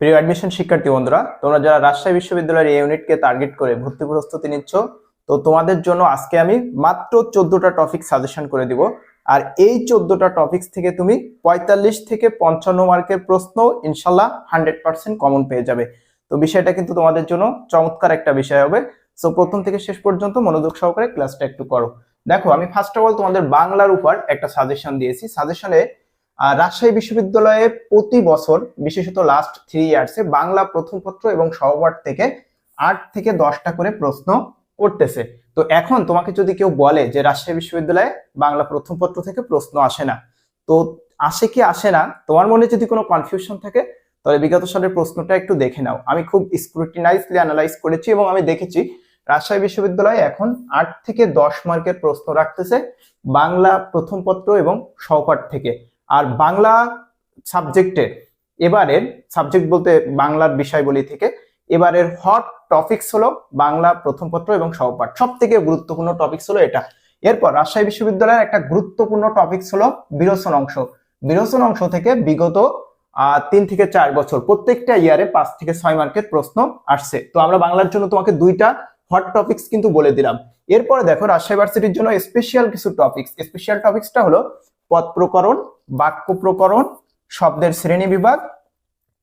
প্রিয় অ্যাডমিশন শিক্ষার্থী বন্ধুরা, তোমরা যারা রাজশাহী বিশ্ববিদ্যালয়ের এই ইউনিটকে টার্গেট করে ভর্তি প্রস্তুতি নিচ্ছ, তো তোমাদের জন্য আজকে আমি মাত্র চোদ্দটা টপিক সাজেশন করে দিব। আর এই চোদ্দটা টপিকস থেকে তুমি পঁয়তাল্লিশ থেকে পঞ্চান্ন মার্কের প্রশ্ন ইনশাল্লাহ হান্ড্রেড পার্সেন্ট কমন পেয়ে যাবে। তো বিষয়টা কিন্তু তোমাদের জন্য চমৎকার একটা বিষয় হবে। সো প্রথম থেকে শেষ পর্যন্ত মনোযোগ সহকারে ক্লাসটা একটু করো। দেখো, আমি ফার্স্ট অফ অল তোমাদের বাংলার উপর একটা সাজেশন দিয়েছি। সাজেশনে রাজশাহী বিশ্ববিদ্যালয়ে প্রতি বছর, বিশেষত লাস্ট থ্রি ইয়ার্সে বাংলা প্রথম পত্র এবং সহপাঠ থেকে আট থেকে দশটা করে প্রশ্ন করতেছে। তো এখন তোমাকে যদি কেউ বলে যে রাজশাহী বিশ্ববিদ্যালয়ে বাংলা প্রথম পত্র থেকে প্রশ্ন আসে না, তো আসে কি আসে না, তোমার মনে যদি কোনো কনফিউশন থাকে, তাহলে বিগত সালের প্রশ্নটা একটু দেখে নাও। আমি খুব স্ক্রুটিনাইজলি অ্যানালাইজ করেছি এবং আমি দেখেছি, রাজশাহী বিশ্ববিদ্যালয়ে এখন আট থেকে দশ মার্কের প্রশ্ন রাখতেছে, বাংলা প্রথম পত্র এবং সহপাঠ থেকে। আর বাংলা সাবজেক্টের এবারের সাবজেক্ট বলতে বাংলার বিষয়বলি থেকে, এবারের হট টপিক্স হলো বাংলা প্রথম পত্র এবং সহপাঠ। সব থেকে গুরুত্বপূর্ণ টপিকস হলো এটা। এরপর রাজশাহী বিশ্ববিদ্যালয়ের একটা গুরুত্বপূর্ণ টপিক্স হলো বিরোচন অংশ। বিরোচন অংশ থেকে বিগত তিন থেকে চার বছর, প্রত্যেকটা ইয়ারে পাঁচ থেকে ছয় মার্কের প্রশ্ন আসছে। তো আমরা বাংলার জন্য তোমাকে দুইটা হট টপিকস কিন্তু বলে দিলাম। এরপরে দেখো রাজশাহী ভার্সিটির জন্য স্পেশাল কিছু টপিক্স স্পেশাল টপিকসটা হলো পদ প্রকরণ বাক্য প্রকরণ শব্দের শ্রেণি বিভাগ,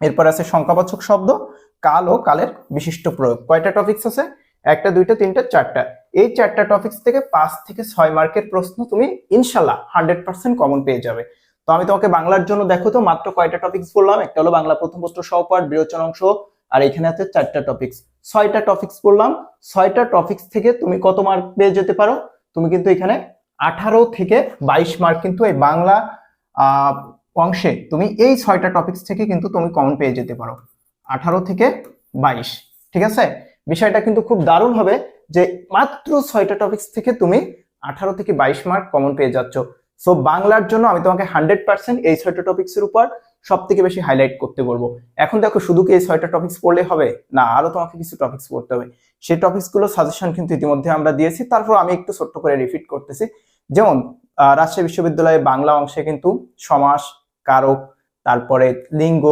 এরপর আছে সংখ্যাবাচক শব্দ, কাল ও কালের বিশিষ্ট প্রয়োগ। কয়টা টপিকস আছে? একটা, দুইটা, তিনটা, চারটা। এই চারটা টপিকস থেকে পাঁচ থেকে ছয় মার্কের প্রশ্ন তুমি ইনশাল্লাহ হান্ড্রেড পার্সেন্ট কমন পেয়ে যাবে। তো আমি তোমাকে বাংলার জন্য দেখো তো, মাত্র কয়টা টপিকস বললাম? একটা হলো বাংলা প্রথম প্রশ্ন সহপাঠ বিরোচন অংশ, আর এখানে আছে চারটা টপিকস ছয়টা টপিকস বললাম। ছয়টা টপিকস থেকে তুমি কত মার্ক পেয়ে যেতে পারো? তুমি কিন্তু এখানে আঠারো থেকে বাইশ মার্ক কিন্তু এই বাংলা অংশে তুমি এই ছয়টা টপিকস থেকে কিন্তু তুমি কমন পেয়ে যেতে পারো। আঠারো থেকে বাইশ, ঠিক আছে? বিষয়টা কিন্তু খুব দারুণ হবে যে মাত্র ছয়টা টপিকস থেকে তুমি আঠারো থেকে বাইশ মার্ক কমন পেয়ে যাচ্ছ। সো বাংলার জন্য আমি তোমাকে হান্ড্রেড পার্সেন্ট এই ছয়টা টপিক্স এর উপর সব থেকে বেশি হাইলাইট করতে বলব। এখন দেখো, শুধু কি এই ছয়টা টপিক্স পড়লে হবে? না, আরও তোমাকে কিছু টপিক্স পড়তে হবে। সেই টপিক্সগুলো সাজেশন কিন্তু ইতিমধ্যে আমরা দিয়েছি, তারপর আমি একটু ছোট্ট করে রিপিট করতেছি। যেমন রাজশাহী বিশ্ববিদ্যালয়ে বাংলা অংশে কিন্তু সমাস, কারক, তারপরে লিঙ্গ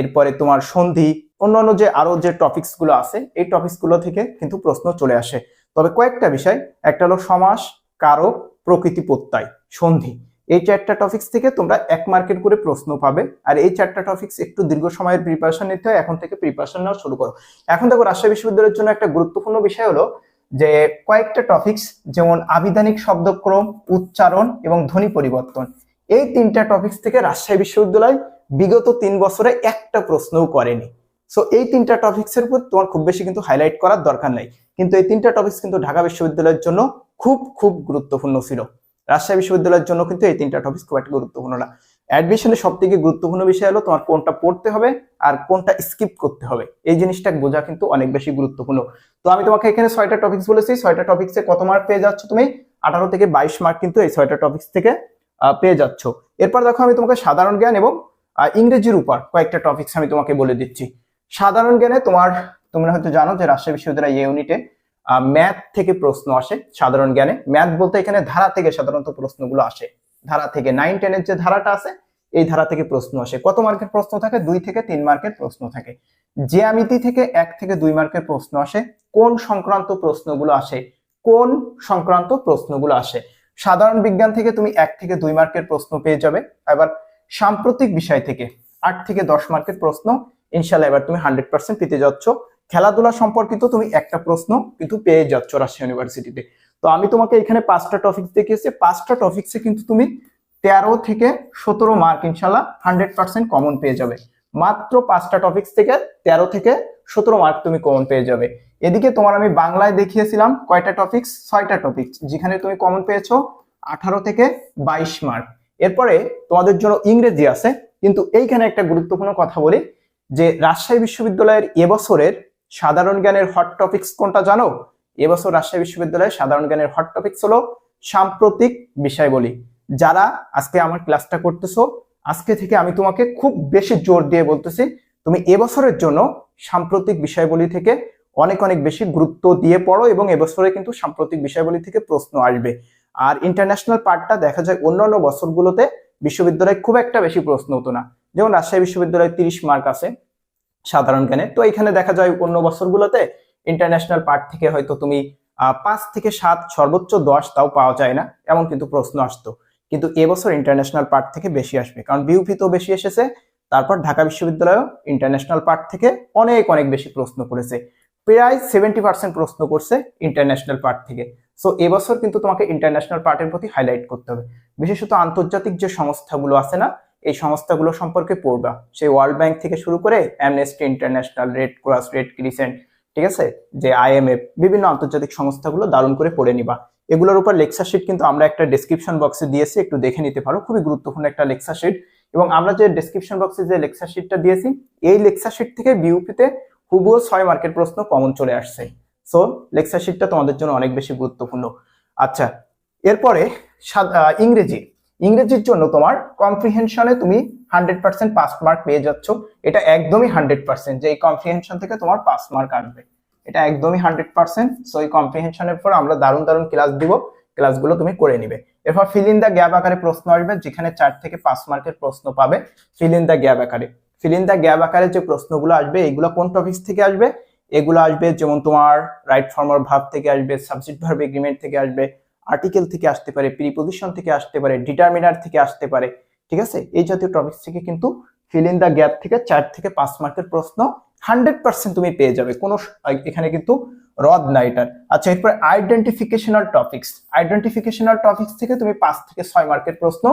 এরপরে তোমার সন্ধি, অন্যান্য যে আরও যে টপিকসগুলো আছে, এই টপিকসগুলো থেকে কিন্তু প্রশ্ন চলে আসে। তবে কয়েকটা বিষয়, একটা হলো সমাস, কারক, প্রকৃতি প্রত্যয়, সন্ধি। এই চারটা টপিক্স থেকে তোমরা এক মার্কেট করে প্রশ্ন পাবে। আর এই চারটা টপিক্স একটু দীর্ঘ সময়ের প্রিপারেশন নিতে হয়, এখন থেকে প্রিপারেশন নেওয়া শুরু করো। এখন দেখো, রাজশাহী বিশ্ববিদ্যালয়ের জন্য একটা গুরুত্বপূর্ণ বিষয় হলো যে কয়েকটা টপিকস যেমন আবিধানিক শব্দক্রম, উচ্চারণ এবং ধ্বনি পরিবর্তন। এই তিনটা টপিকস থেকে রাজশাহী বিশ্ববিদ্যালয় বিগত তিন বছরে একটা প্রশ্নও করেনি। সো এই তিনটা টপিকস এর উপর তোমার খুব বেশি কিন্তু হাইলাইট করার দরকার নাই। কিন্তু এই তিনটা টপিক্স কিন্তু ঢাকা বিশ্ববিদ্যালয়ের জন্য খুব খুব গুরুত্বপূর্ণ ছিল। রাজশাহী বিশ্ববিদ্যালয়ের জন্য কিন্তু এই তিনটা টপিকস খুব একটা গুরুত্বপূর্ণ না। অ্যাডমিশনের সব থেকে গুরুত্বপূর্ণ বিষয় হলো তোমার কোনটা পড়তে হবে আর কোনটা স্কিপ করতে হবে। এই জিনিসটা বোঝা কিন্তু অনেক বেশি গুরুত্বপূর্ণ। তো আমি তোমাকে এখানে ছয়টা টপিকস বলেছি। ছয়টা টপিক্সে কত মার্ক পেয়ে যাচ্ছ তুমি? আঠারো থেকে বাইশ মার্ক কিন্তু এই ছয়টা টপিক্স থেকে পেয়ে যাচ্ছ। এরপর দেখো আমি তোমাকে সাধারণ জ্ঞান এবং ইংরেজির উপর কয়েকটা টপিক্স আমি তোমাকে বলে দিচ্ছি। সাধারণ জ্ঞানে তোমার, তোমরা হয়তো জানো যে রাজশাহী বিশ্ববিদ্যালয় ইউনিটে ম্যাথ থেকে প্রশ্ন আসে সাধারণ জ্ঞানে। ম্যাথ বলতে এখানে ধারা থেকে সাধারণত প্রশ্নগুলো আসে। ধারা থেকে নাইন টেনের যে ধারাটা আছে, এই ধারা থেকে প্রশ্ন আসে। কত মার্কের প্রশ্ন থাকে? দুই থেকে তিন মার্কের প্রশ্ন থাকে। জ্যামিতি থেকে এক থেকে দুই মার্কের প্রশ্ন আসে। কোন সংক্রান্ত প্রশ্নগুলো আসে? কোন সংক্রান্ত প্রশ্নগুলো আসে? সাধারণ বিজ্ঞান থেকে তুমি এক থেকে দুই মার্কের প্রশ্ন পেয়ে যাবে। এবার সাম্প্রতিক বিষয় থেকে আট থেকে দশ মার্কের প্রশ্ন, ইনশাল্লাহ এবার তুমি হান্ড্রেড পার্সেন্ট পেতে যাচ্ছ। খেলাধুলা সম্পর্কিত তুমি একটা প্রশ্ন কিন্তু পেয়ে যাচ্ছ রাজশাহী ইউনিভার্সিটিতে তো আমি তোমাকে এখানে পাঁচটা টপিক্স দেখিয়েছি। পাঁচটা টপিক্সে কিন্তু তুমি তেরো থেকে সতেরো মার্ক ইনশাল্লাহ হান্ড্রেড পার্সেন্ট কমন পেয়ে যাবে। মাত্র পাঁচটা টপিক্স থেকে তেরো থেকে সতেরো মার্ক তুমি কমন পেয়ে যাবে। এদিকে তোমার আমি বাংলায় দেখিয়েছিলাম কয়টা টপিক্স ছয়টা টপিক্স যেখানে তুমি কমন পেয়েছ আঠারো থেকে বাইশ মার্ক এরপরে তোমাদের জন্য ইংরেজি আছে, কিন্তু এইখানে একটা গুরুত্বপূর্ণ কথা বলি, যে রাজশাহী বিশ্ববিদ্যালয়ের এবছরের সাধারণ জ্ঞানের হট টপিক্স কোনটা জানো? এবছর রাজশাহী বিশ্ববিদ্যালয়ের সাধারণ জ্ঞানের হট টপিক্স হলো সাম্প্রতিক বিষয়বলি। যারা আজকে আমার ক্লাসটা করতেছো, আজকে থেকে আমি তোমাকে খুব বেশি জোর দিয়ে বলতেছি, তুমি এবছরের জন্য সাম্প্রতিক বিষয়বলি থেকে অনেক অনেক বেশি গুরুত্ব দিয়ে পড়ো এবং এবছরে কিন্তু সাম্প্রতিক বিষয়বলি থেকে প্রশ্ন আসবে। আর ইন্টারন্যাশনাল পার্টটা দেখা যায় অন্যান্য বছরগুলোতে বিশ্ববিদ্যালয়ে খুব একটা বেশি প্রশ্ন হতো না। যেমন রাজশাহী বিশ্ববিদ্যালয়ে তিরিশ মার্ক আছে সাধারণ জ্ঞানে। তো এখানে দেখা যায় অন্য বছরগুলোতে ইন্টারন্যাশনাল পার্ট থেকে হয়তো তুমি পাঁচ থেকে সাত, সর্বোচ্চ দশ তাও পাওয়া যায় না, এমন কিন্তু প্রশ্ন আসতো। কিন্তু এবছর ইন্টারন্যাশনাল পার্ট থেকে বেশি আসবে, কারণ বিউপি তো বেশি এসেছে, তারপর ঢাকা বিশ্ববিদ্যালয় ইন্টারন্যাশনাল পার্ট থেকে অনেক অনেক বেশি প্রশ্ন করেছে। প্রায় সেভেন্টি পার্সেন্ট প্রশ্ন করছে ইন্টারন্যাশনাল পার্ট থেকে। সো এবছর কিন্তু তোমাকে ইন্টারন্যাশনাল পার্টের প্রতি হাইলাইট করতে হবে। বিশেষত আন্তর্জাতিক যে সংস্থাগুলো আছে না, এই সংস্থাগুলো সম্পর্কে পড়বা। সেই ওয়ার্ল্ড ব্যাংক থেকে শুরু করে Amnesty International Red Cross Red Crescent ঠিক আছে? যে আইএমএফ বিভিন্ন আন্তর্জাতিক সংস্থাগুলো দারুণ করে পড়ে নিবা। এগুলোর উপর লেকচার শিট কিন্তু আমরা একটা ডেসক্রিপশন বক্সে দিয়েছি, একটু দেখে নিতে পারো। খুবই গুরুত্বপূর্ণ একটা লেকচার শিট এবং আমরা যে ডেসক্রিপশন বক্সে যে লেকচার শিটটা দিয়েছি, এই লেকচার শিট থেকে বিউপিতে হুবুও ছয় মার্কের প্রশ্ন কমন চলে আসছে। সো লেকচার শিটটা তোমাদের জন্য অনেক বেশি গুরুত্বপূর্ণ। আচ্ছা এরপরে ইংরেজি। ইংরেজির জন্য তোমার কম্প্রিহেনশনে তুমি হান্ড্রেড পার্সেন্ট পাস মার্ক পেয়ে যাচ্ছ। এটা একদমই হান্ড্রেড পার্সেন্ট যে এই কম্প্রিহেনশন থেকে তোমার পাস মার্ক আসবে। এটা একদমই হান্ড্রেড পার্সেন্ট সো এই কম্প্রিহেনশনের পর আমরা দারুণ দারুণ ক্লাস দিব। ক্লাসগুলো তুমি করে নিবে। এরপর ফিল ইন দ্য গ্যাপ আকারে প্রশ্ন আসবে, যেখানে চার থেকে পাঁচ মার্কের প্রশ্ন পাবে। ফিল ইন দ্য গ্যাপ আকারে। ফিল ইন দ্য গ্যাপ আকারে যে প্রশ্নগুলো আসবে এগুলো কোন টপিক্স থেকে আসবে? এগুলো আসবে যেমন তোমার রাইট ফর্মার ভাব থেকে আসবে সাবজেক্ট ভার্ব এগ্রিমেন্ট থেকে আসবে আর্টিকেল থেকে আসতে পারে প্রিপোজিশন থেকে আসতে পারে ডিটারমিনার থেকে আসতে পারে, ঠিক আছে? এই জাতীয় টপিক্স থেকে কিন্তু ফিল ইন দ্য গ্যাপ থেকে চার থেকে পাঁচ মার্কের প্রশ্ন হান্ড্রেড পার্সেন্ট তুমি পেয়ে যাবে। কোনো এখানে কিন্তু রদ না এটার। আচ্ছা এরপর আইডেন্টিফিকেশনাল টপিক্স আইডেন্টিফিকেশনাল টপিক্স থেকে তুমি পাঁচ থেকে ছয় মার্কের প্রশ্ন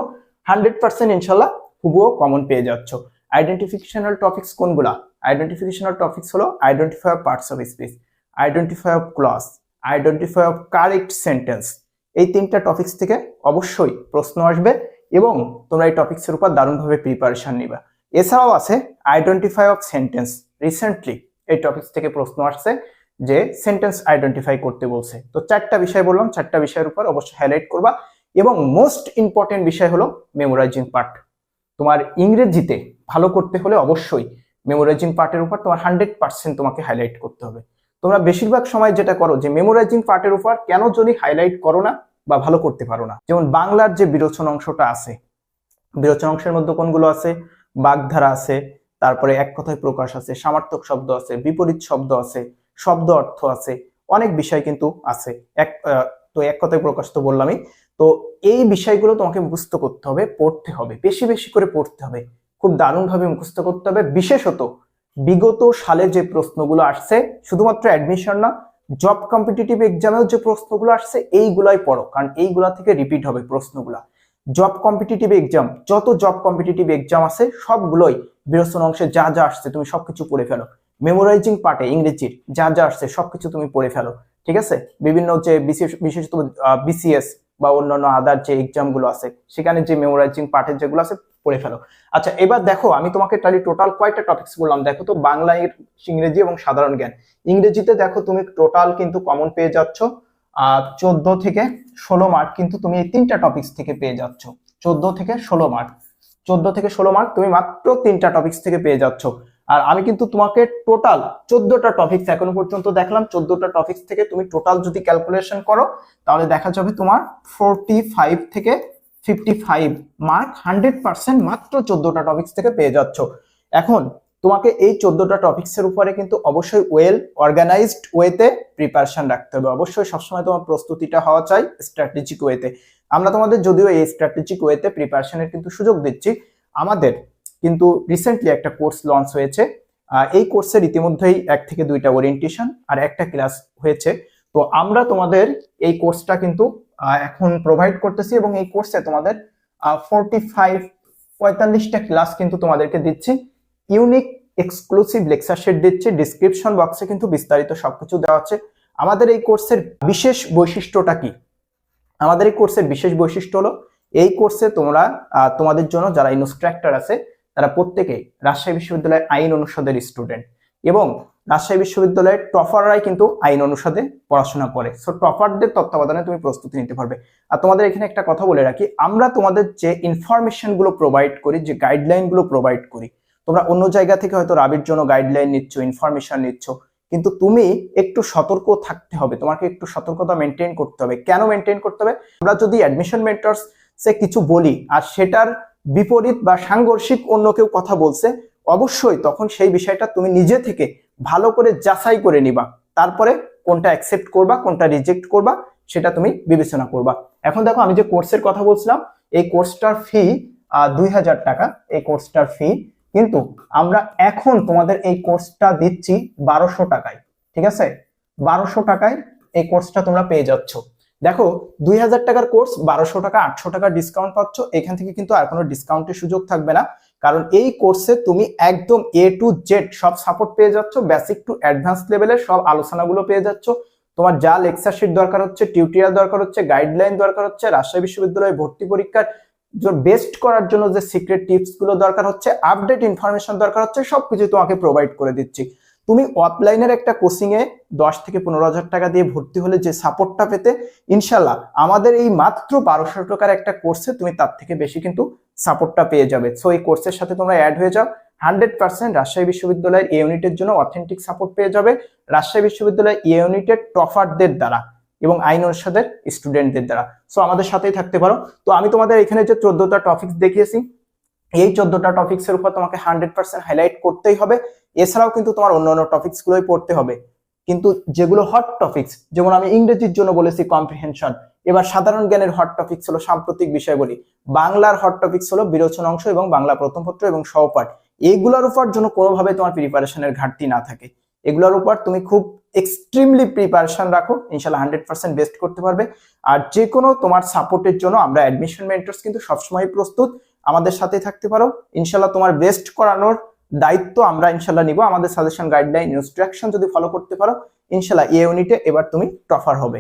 হান্ড্রেড পার্সেন্ট ইনশাল্লাহ হুবুও কমন পেয়ে যাচ্ছ। আইডেন্টিফিকেশনাল টপিক্স কোনগুলা? আইডেন্টিফিকেশনাল টপিক্স হলো identify of parts of speech identify of clause identify of correct sentence এই তিনটা টপিক্স থেকে অবশ্যই প্রশ্ন আসবে এবং তোমরা এই টপিক্সের উপর দারুণভাবে প্রিপারেশান নিবা। এছাড়াও আছে আইডেন্টিফাই অফ সেন্টেন্স রিসেন্টলি এই টপিক্স থেকে প্রশ্ন আসছে যে সেন্টেন্স আইডেন্টিফাই করতে বলছে। তো চারটা বিষয় বললাম, চারটা বিষয়ের উপর অবশ্যই হাইলাইট করবা এবং মোস্ট ইম্পর্টেন্ট বিষয় হলো মেমোরাইজিং পার্ট তোমার ইংরেজিতে ভালো করতে হলে অবশ্যই মেমোরাইজিং পার্টের উপর তোমার হান্ড্রেড পার্সেন্ট তোমাকে হাইলাইট করতে হবে। তোমরা বেশিরভাগ সময় যেটা করো যে মেমোরাইজিং পার্টের উপর কেন যদি হাইলাইট করো না বা ভালো করতে পারো না। যেমন বাংলার যে বিরোচন অংশটা আছে, বিরোচন অংশের মধ্যে কোনগুলো আছে? বাগধারা আছে, তারপরে এক কথায় প্রকাশ আছে, সামার্থক শব্দ আছে, বিপরীত শব্দ আছে, শব্দ অর্থ আছে, অনেক বিষয় কিন্তু আছে। এক তো এক কথায় প্রকাশ তো বললামই। তো এই বিষয়গুলো তোমাকে মুখস্থ করতে হবে, পড়তে হবে, বেশি বেশি করে পড়তে হবে, খুব দারুণভাবে মুখস্থ করতে হবে। বিশেষত বিগত সালে যে প্রশ্নগুলো আসছে, শুধুমাত্র অ্যাডমিশন না জব কম্পিটিটিভ এক্সামেও যে প্রশ্নগুলো আসছে, এইগুলাই পড়ো। কারণ এইগুলা থেকে রিপিট হবে প্রশ্নগুলা। জব কম্পিটিটিভ এক্সাম যত জব কম্পিটিটিভ এক্সাম আছে, সবগুলোই বিরোচন অংশে যা যা আসছে তুমি সবকিছু পড়ে ফেলো। মেমোরাইজিং পার্টে ইংরেজির যা যা আসছে, সবকিছু তুমি পড়ে ফেলো। ঠিক আছে? বিভিন্ন যে বিশেষ, বিশেষত বিসিএস বা অন্যান্য আদার যে এক্সামগুলো আছে, সেখানে যে মেমোরাইজিং পার্টের যেগুলো আছে পড়ে ফেলো। আচ্ছা এবার দেখো, আমি তোমাকে তাহলে টোটাল কয়টা টপিক্স বললাম। দেখো তো, বাংলা, ইংরেজি এবং সাধারণ জ্ঞান। ইংরেজিতে দেখো, তুমি টোটাল কিন্তু কমন পেয়ে যাচ্ছ। চোদ্দ থেকে ষোলো মার্ক কিন্তু তুমি এই তিনটা টপিকস থেকে পেয়ে যাচ্ছ। চোদ্দ থেকে ষোলো মার্ক চোদ্দ থেকে ষোলো মার্ক তুমি মাত্র তিনটা টপিক্স থেকে পেয়ে যাচ্ছ। আর আমি কিন্তু তোমাকে টোটাল চোদ্দটা টপিক্স এখনও পর্যন্ত দেখলাম। চোদ্দটা টপিক্স থেকে তুমি টোটাল যদি ক্যালকুলেশন করো, তাহলে দেখা যাবে তোমার ফোরটি ফাইভ থেকে fifty five mark hundred percent মাত্র চোদ্দটা টপিকস থেকে পেয়ে যাচ্ছ। এখন তোমাকে এই চোদ্দটা টপিক্সের উপরে কিন্তু অবশ্যই ওয়েল অর্গানাইজড ওয়েতে প্রিপারেশন রাখতে হবে। অবশ্যই সবসময় তোমার প্রস্তুতিটা হওয়া চাই স্ট্র্যাটেজিক ওয়েতে আমরা তোমাদের যদিও এই স্ট্র্যাটেজিক ওয়েতে প্রিপারেশনের কিন্তু সুযোগ দিচ্ছি। আমাদের কিন্তু রিসেন্টলি একটা কোর্স লঞ্চ হয়েছে। এই কোর্সের ইতিমধ্যেই এক থেকে দুইটা ওরিয়েন্টেশন আর একটা ক্লাস হয়েছে। তো আমরা তোমাদের এই কোর্সটা কিন্তু এখন প্রোভাইড করতেছি এবং এই কোর্সে তোমাদের ফোরটি ফাইভ পঁয়তাল্লিশটা ক্লাস কিন্তু তোমাদেরকে দিচ্ছি। ইউনিক এক্সক্লুসিভ লেকচার শিট দিচ্ছে। ডিসক্রিপশন বক্সে কিন্তু বিস্তারিত সবকিছু দেওয়া আছে। আমাদের এই কোর্সের বিশেষ বৈশিষ্ট্যটা কি? আমাদের এই কোর্সের বিশেষ বৈশিষ্ট্য হলো, এই কোর্সে তোমরা তোমাদের জন্য যারা ইনস্ট্রাক্টর আছে, তারা প্রত্যেকেই রাজশাহী বিশ্ববিদ্যালয়ের আইন অনুষদের স্টুডেন্ট এবং রাজশাহী বিশ্ববিদ্যালয়ের টপাররাই কিন্তু আইন অনুষদে পড়াশোনা করে। সো টপারদের তত্ত্বাবধানে তুমি প্রস্তুতি নিতে পারবে। আর তোমাদের এখানে একটা কথা বলে রাখি, আমরা তোমাদের যে ইনফরমেশনগুলো প্রোভাইড করি, যে গাইডলাইনগুলো প্রোভাইড করি, তোমরা অন্য জায়গা থেকে হয়তো রাবির জন্য গাইডলাইন নিচ্ছ ইনফরমেশন নিচ্ছ, কিন্তু তুমি একটু সতর্ক থাকতে হবে, তোমাকে একটু সতর্কতা মেনটেন করতে হবে। কেন মেনটেন করতে হবে? আমরা যদি অ্যাডমিশন মেন্টরস সে কিছু বলি, আর সেটার বিপরীত বা সাংঘর্ষিক অন্য কেউ কথা বলছে অবশ্যই তখন সেই বিষয়টা তুমি নিজে থেকে ভালো করে যাচাই করে নিবা। তারপরে কোনটা অ্যাকসেপ্ট করবা, কোনটা রিজেক্ট করবা, সেটা তুমি বিবেচনা করবা। এখন দেখো আমি যে কোর্সের কথা বলছিলাম, এই কোর্সটার ফি দুই হাজার টাকা, এই কোর্সটার ফি কিন্তু আমরা এখন তোমাদের এই কোর্সটা দিচ্ছি বারোশো টাকায়, ঠিক আছে? বারোশো টাকায় এই কোর্সটা তোমরা পেয়ে যাচ্ছ। দেখো, দুই হাজার টাকার কোর্স বারোশো টাকা, আটশো টাকা ডিসকাউন্ট পাচ্ছ, এখান থেকে কিন্তু আর কোনো ডিসকাউন্টের সুযোগ থাকবে না। কারণ এই কোর্সে তুমি একদম এ টু জেড সব সাপোর্ট পেয়ে যাচ্ছ বেসিক টু অ্যাডভান্স লেভেলের সব আলোচনাগুলো পেয়ে যাচ্ছ। তোমার যা লেকচার শিট দরকার হচ্ছে টিউটোরিয়াল দরকার হচ্ছে গাইডলাইন দরকার হচ্ছে, রাজশাহী বিশ্ববিদ্যালয়ে ভর্তি পরীক্ষার বেস্ট করার জন্য যে সিক্রেট টিপসগুলো দরকার হচ্ছে আপডেট ইনফরমেশন দরকার হচ্ছে, সবকিছু তোমাকে প্রোভাইড করে দিচ্ছি। তুমি অফলাইনের একটা কোচিং এ দশ থেকে পনেরো হাজার টাকা দিয়ে ভর্তি হলে যে সাপোর্টটা পেতে, ইনশাল্লাহ আমাদের এই মাত্র বারোশো টাকার একটা কোর্সে তুমি তার থেকে বেশি কিন্তু সাপোর্টটা পেয়ে যাবে। সো এই কোর্সের সাথে তোমরা অ্যাড হয়ে যাও। হান্ড্রেড পার্সেন্ট রাজশাহী বিশ্ববিদ্যালয়ের এ ইউনিটের জন্য অথেন্টিক সাপোর্ট পেয়ে যাবে রাজশাহী বিশ্ববিদ্যালয়ের এ ইউনিটের টফারদের দ্বারা এবং আইন অনুষদের স্টুডেন্টদের দ্বারা। সো আমাদের সাথেই থাকতে পারো। তো, আমি তোমাদের এখানে যে চোদ্দটা টপিক্স দেখিয়েছি, এই চোদ্দটা টপিক্সের উপর তোমাকে হান্ড্রেড পার্সেন্ট হাইলাইট করতেই হবে। এছাড়াও কিন্তু তোমার অন্য অন্য টপিক্স গুলোই পড়তে হবে। কিন্তু যেগুলো হট টপিক্স যেমন আমি ইংরেজির জন্য বলেছি কম্প্রিহেনশন এবার সাধারণ জ্ঞানের হট টপিক্স হলো সাম্প্রতিক বিষয়গুলি। বাংলার হট টপিক্স হলো বিরোচন অংশ এবং বাংলা প্রথম পত্র এবং সহপাঠ। এইগুলোর উপর জন্য কোনোভাবে তোমার প্রিপারেশনের ঘাটতি না থাকে। এগুলোর উপর তুমি খুব এক্সট্রিমলি প্রিপারেশন রাখো, ইনশাল্লাহ হান্ড্রেড পার্সেন্ট বেস্ট করতে পারবে। আর যে কোনো তোমার সাপোর্টের জন্য আমরা অ্যাডমিশন মেন্টার্স কিন্তু সবসময় প্রস্তুত। আমাদের সাথে থাকতে পারো। ইনশাল্লাহ তোমার বেস্ট করানোর দায়িত্ব আমরা ইনশাল্লাহ নিব। আমাদের সাজেশন গাইডলাইন ইনস্ট্রাকশন যদি ফলো করতে পারো, ইনশাল্লাহ এ ইউনিটে এবার তুমি টফার হবে।